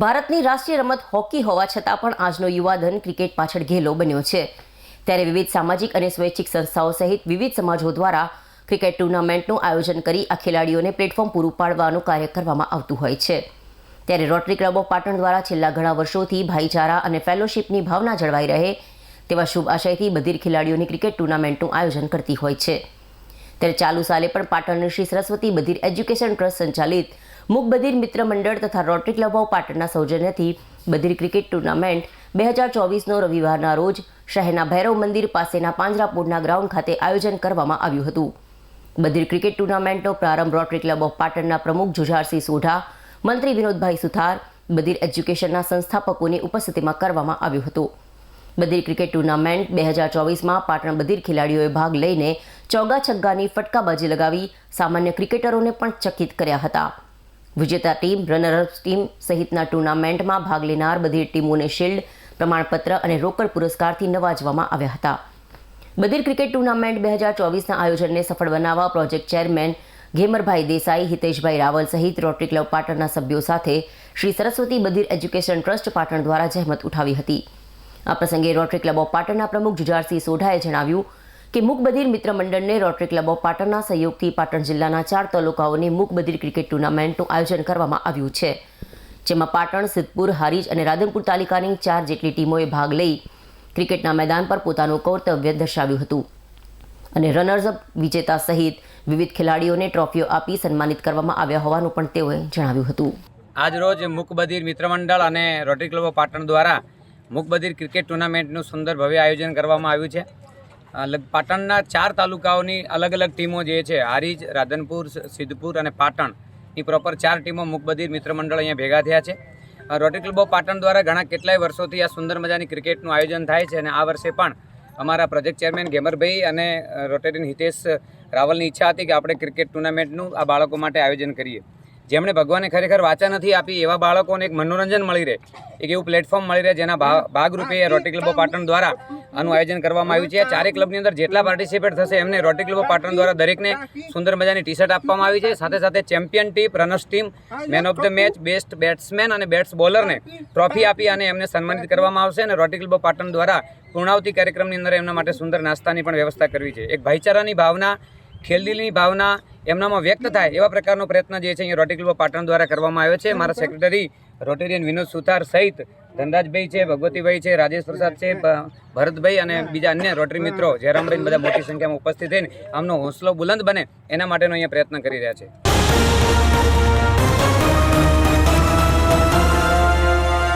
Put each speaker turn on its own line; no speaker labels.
ભારતની રાષ્ટ્રીય રમત હોકી હોવા છતાં પણ આજનો યુવાધન ક્રિકેટ પાછળ ઘેલો બન્યો છે. ત્યારે વિવિધ સામાજિક અને સ્વૈચ્છિક સંસ્થાઓ સહિત વિવિધ સમાજો દ્વારા ક્રિકેટ ટુર્નામેન્ટનું આયોજન કરી આ ખેલાડીઓને પ્લેટફોર્મ પૂરું પાડવાનું કાર્ય કરવામાં આવતું હોય છે. ત્યારે રોટરી ક્લબ ઓફ પાટણ દ્વારા છેલ્લા ઘણા વર્ષોથી ભાઈચારા અને ફેલોશિપની ભાવના જળવાઈ રહે તેવા શુભ આશયથી બધી ખેલાડીઓની ક્રિકેટ ટુર્નામેન્ટનું આયોજન કરતી હોય છે. ત્યારે ચાલુ સાલે પણ પાટણની શ્રી સરસ્વતી બધિર એજ્યુકેશન ટ્રસ્ટ સંચાલિત મુક બધીર મિત્ર મંડળ તથા રોટરી ક્લબ ઓફ પાટણના સૌજન્યથી બધીર ક્રિકેટ ટુર્નામેન્ટ બે હજાર ચોવીસનો રવિવારના રોજ શહેરના ભૈરવ મંદિર પાસેના પાંજરાપોળના ગ્રાઉન્ડ ખાતે આયોજન કરવામાં આવ્યું હતું. બધીર ક્રિકેટ ટુર્નામેન્ટનો પ્રારંભ રોટરી ક્લબ ઓફ પાટણના પ્રમુખ જુઝારસિંહ સોઢા, મંત્રી વિનોદભાઈ સુથાર બધીર એજ્યુકેશનના સંસ્થાપકોની ઉપસ્થિતિમાં કરવામાં આવ્યું હતું. બધીર ક્રિકેટ ટુર્નામેન્ટ બે હજાર ચોવીસમાં પાટણ બધીર ખેલાડીઓએ ભાગ લઈને ચોગા છગ્ગાની ફટકાબાજી લગાવી સામાન્ય ક્રિકેટરોને પણ ચકિત કર્યા હતા. વિજેતા ટીમ રનરઅપ ટીમ સહિતના ટુર્નામેન્ટમાં ભાગ લેનાર બધી ટીમોને શિલ્ડ, પ્રમાણપત્ર અને રોકડ પુરસ્કારથી નવાજવામાં આવ્યા હતા. બધિર ક્રિકેટ ટુર્નામેન્ટ બે હજાર ચોવીસના આયોજનને સફળ બનાવવા પ્રોજેક્ટ ચેરમેન ઘેમરભાઈ દેસાઈ, હિતેશભાઈ રાવલ સહિત રોટરી ક્લબ પાટણના સભ્યો સાથે શ્રી સરસ્વતી બધિર એજ્યુકેશન ટ્રસ્ટ પાટણ દ્વારા જહેમત ઉઠાવી હતી. આ પ્રસંગે રોટરી ક્લબ ઓફ પાટણના પ્રમુખ જુજારસિંહ સોઢાએ જણાવ્યું કે મુકબધિર મિત્ર મંડળને રોટરી ક્લબ ઓફ પાટણના સહયોગથી પાટણ જિલ્લાના ચાર તાલુકાઓની મુકબધિર ક્રિકેટ ટુર્નામેન્ટનું આયોજન કરવામાં આવ્યું છે. જેમાં પાટણ, સિદ્ધપુર, હારીજ અને રાધનપુર તાલુકાની ચાર જેટલી ટીમોએ ભાગ લઈ ક્રિકેટના મેદાન પર પોતાનું કર્તવ્ય દર્શાવ્યું હતું. અને રનર્સઅપ વિજેતા સહિત વિવિધ ખેલાડીઓને ટ્રોફીઓ આપી સન્માનિત કરવામાં આવ્યા હોવાનું પણ તેઓએ જણાવ્યું હતું.
આજ રોજ મુકબધિર મિત્ર મંડળ અને રોટરી ક્લબ પાટણ દ્વારા મુકબધિર ક્રિકેટ ટુર્નામેન્ટનું સુંદર ભવ્ય આયોજન કરવામાં આવ્યું છે. પાટણના ચાર તાલુકાઓની અલગ અલગ ટીમો જે છે હારીજ રાધનપુર સિદ્ધપુર અને પાટણની પ્રોપર ચાર ટીમો મુકબધિર મિત્ર મંડળ અહીંયા ભેગા થયા છે. રોટરી ક્લબ ઓફ પાટણ દ્વારા ઘણા કેટલાય વર્ષોથી આ સુંદર મજાની ક્રિકેટનું આયોજન થાય છે અને આ વર્ષે પણ અમારા પ્રોજેક્ટ ચેરમેન ગેમરભાઈ અને અ, હિતેશ રાવલની ઈચ્છા હતી કે આપણે ક્રિકેટ ટુર્નામેન્ટનું આ બાળકો માટે આયોજન કરીએ. જેમણે ભગવાને ખરેખર વાચા નથી આપી એવા બાળકોને એક મનોરંજન મળી રહે એક એવું પ્લેટફોર્મ મળી રહે જેના ભાગરૂપે રોટરી ક્લબ ઓફ પાટણ દ્વારા આનું આયોજન કરવામાં આવ્યું છે. ચારે ક્લબની અંદર જેટલા પાર્ટિસિપેટ થશે એમને રોટરી ક્લબ પાટણ દ્વારા દરેકને સુંદર મજાની ટી શર્ટ આપવામાં આવી છે. સાથે સાથે champion team runners team man of the match best batsman અને બેટ્સ બોલરને ટ્રોફી આપી અને એમને સન્માનિત કરવામાં આવશે અને રોટરી ક્લબ પાટણ દ્વારા પૂર્ણાવતી કાર્યક્રમની અંદર એમના માટે સુંદર નાસ્તાની પણ વ્યવસ્થા કરવી છે. એક ભાઈચારાની ભાવના, ખેલદિલની ભાવના એમનામાં વ્યક્ત થાય એવા પ્રકારનો પ્રયત્ન જે છે અહીંયા રોટરી ક્લબ પાટણ દ્વારા કરવામાં આવ્યો છે. મારા સેક્રેટરી રોટેરિયન વિનોદ સુથાર સહિત ધનરાજભાઈ છે, ભગવતીભાઈ છે, રાજેશ પ્રસાદ છે ભરતભાઈ અને બીજા અન્ય રોટરી મિત્રો જયરામભાઈ બધા મોટી સંખ્યામાં ઉપસ્થિત થઈને આમનો હોંસલો બુલંદ બને એના માટેનો અહીંયા પ્રયત્ન કરી રહ્યા છે.